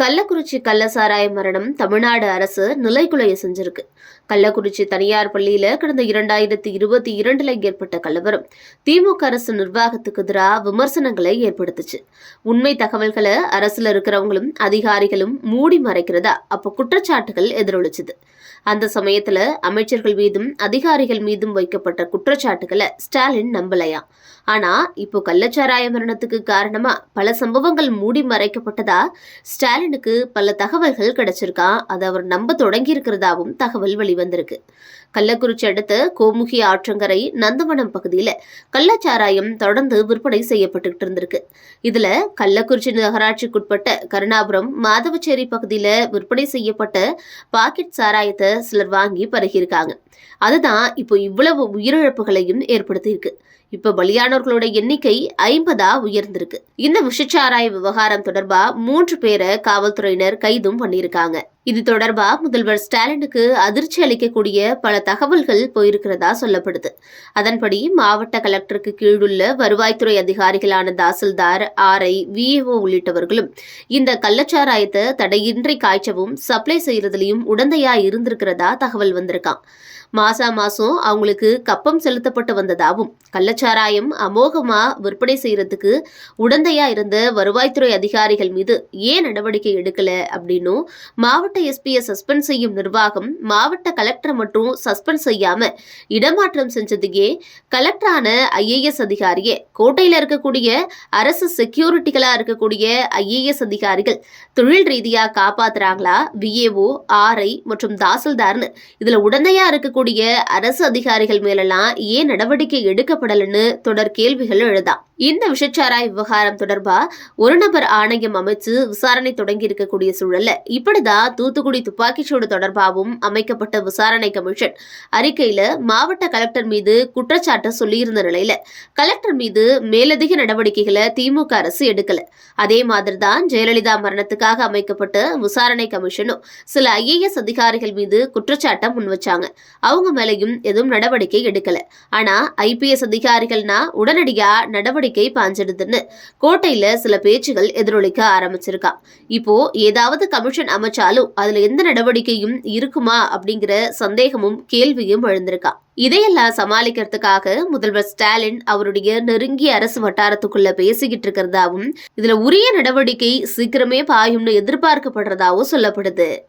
கள்ளக்குறிச்சி கள்ளசாராய மரணம் தமிழ்நாடு அரசு நிலைக்குலைய செஞ்சிருக்கு. கள்ளக்குறிச்சி தனியார் பள்ளியில கடந்த இரண்டாயிரத்தி இருபத்தி இரண்டுல ஏற்பட்ட கலவரம். திமுக அரசு நிர்வாகத்துக்கு எதிராக விமர்சனங்களை ஏற்படுத்துச்சு. உண்மை தகவல்களை அரசுல இருக்கிறவங்களும் அதிகாரிகளும் மூடி மறைக்கிறதா அப்போ குற்றச்சாட்டுகள் எதிரொலிச்சுது. அந்த சமயத்துல அமைச்சர்கள் மீதும் அதிகாரிகள் மீதும் வைக்கப்பட்ட குற்றச்சாட்டுகளை ஸ்டாலின் நம்பலையா? ஆனா இப்போ கள்ளச்சாராய மரணத்துக்கு காரணமா பல சம்பவங்கள் மூடி மறைக்கப்பட்டதா ஸ்டாலின் ஸ்டாலினுக்கு பல தகவல்கள் கிடைச்சிருக்கா. அதை அவர் நம்ப தொடங்கி இருக்கிறதாவும் தகவல் வெளிவந்திருக்கு. கள்ளக்குறிச்சி அடுத்த கோமுகி ஆற்றங்கரை நந்தவனம் பகுதியில கள்ளச்சாராயம் தொடர்ந்து விற்பனை செய்யப்பட்டுக்கிட்டு இருந்திருக்கு. இதுல கள்ளக்குறிச்சி நகராட்சிக்குட்பட்ட கருணாபுரம் மாதவச்சேரி பகுதியில விற்பனை செய்யப்பட்ட பாக்கெட் சாராயத்தை சிலர் வாங்கி பருகியிருக்காங்க. அதுதான் இப்போ இவ்வளவு உயிரிழப்புகளையும் ஏற்படுத்தியிருக்கு. இப்ப பலியானவர்களோட எண்ணிக்கை ஐம்பதா உயர்ந்திருக்கு. இந்த விஷச்சாராய விவகாரம் தொடர்பா மூன்று பேரை காவல்துறையினர் கைதும் பண்ணியிருக்காங்க. இது தொடர்பா முதல்வர் ஸ்டாலினுக்கு அதிர்ச்சி அளிக்கக்கூடிய பல தகவல்கள் போயிருக்கிறதா சொல்லப்படுது. அதன்படி மாவட்ட கலெக்டருக்கு கீழுள்ள வருவாய்த்துறை அதிகாரிகளான தாசில்தார் ஆர்ஐ விஏஓ உள்ளிட்டவர்களும் இந்த கள்ளச்சாராயத்தை தடையின்றி காய்ச்சவும் சப்ளை செய்யறதுலையும் உடந்தையா இருந்திருக்கிறதா தகவல் வந்திருக்கான் மாசா மாசம் அவங்களுக்கு கப்பம் செலுத்தப்பட்டு வந்ததாகவும் கள்ளச்சாராயம் அமோகமா விற்பனை செய்யறதுக்கு உடந்தையா இருந்த வருவாய்த்துறை அதிகாரிகள் மீது ஏன் நடவடிக்கை எடுக்கல அப்படின்னும் மாவட்ட எஸ்பியை சஸ்பெண்ட் செய்யும் நிர்வாகம் மாவட்ட கலெக்டர் மற்றும் சஸ்பெண்ட் செய்யாம இடமாற்றம் செஞ்சதுக்கே கலெக்டரான ஐஏஎஸ் அதிகாரியே. கோட்டையில் இருக்கக்கூடிய அரசு செக்யூரிட்டிகளா இருக்கக்கூடிய ஐஏஎஸ் அதிகாரிகள் தொழில் ரீதியா காப்பாத்துறாங்களா? விஏஓ ஆர்ஐ மற்றும் தாசில்தார்னு இதுல உடந்தையா இருக்கக்கூடிய அரசு அதிகாரிகள் மேலெல்லாம் ஏன் நடவடிக்கை எடுக்கப்படலன்னு தொடர் கேள்விகள் எழுதாம் இந்த விஷச்சாராய் விவகாரம் தொடர்பா ஒரு நபர் ஆணையம் அமைச்சு விசாரணை தொடங்கி இருக்கக்கூடிய சூழல்ல இப்படிதான் தூத்துக்குடி துப்பாக்கிச்சூடு தொடர்பாகவும் அமைக்கப்பட்ட விசாரணை கமிஷன் அறிக்கையில மாவட்ட கலெக்டர் மீது குற்றச்சாட்டு சொல்லியிருந்த நிலையில கலெக்டர் மீது மேலதிக நடவடிக்கைகளை திமுக அரசு எடுக்கல. அதே மாதிரிதான் ஜெயலலிதா மரணத்துக்காக அமைக்கப்பட்ட விசாரணை கமிஷனும் சில ஐஏஎஸ் அதிகாரிகள் மீது குற்றச்சாட்டை முன் வச்சாங்க. அவங்க மேலையும் எதுவும் நடவடிக்கை எடுக்கல. ஆனா ஐபிஎஸ் அதிகாரிகள்னா உடனடியா நடவடிக்கை பாஞ்சிடுதுன்னு கோட்டையில சில பேச்சுகள் எதிரொலிக்க ஆரம்பிச்சிருக்கான். இப்போ ஏதாவது கமிஷன் அமைச்சாலும் அதுல எந்த நடவடிக்கையும் இருக்குமா அப்படிங்கிற சந்தேகமும் கேள்வியும் எழுந்திருக்கா. இதையெல்லாம் சமாளிக்கிறதுக்காக முதல்வர் ஸ்டாலின் அவருடைய நெருங்கிய அரசு வட்டாரத்துக்குள்ள பேசிக்கிட்டு இருக்கிறதாவும் இதுல உரிய நடவடிக்கை சீக்கிரமே பாயும்னு எதிர்பார்க்கப்படுறதாவும் சொல்லப்படுது.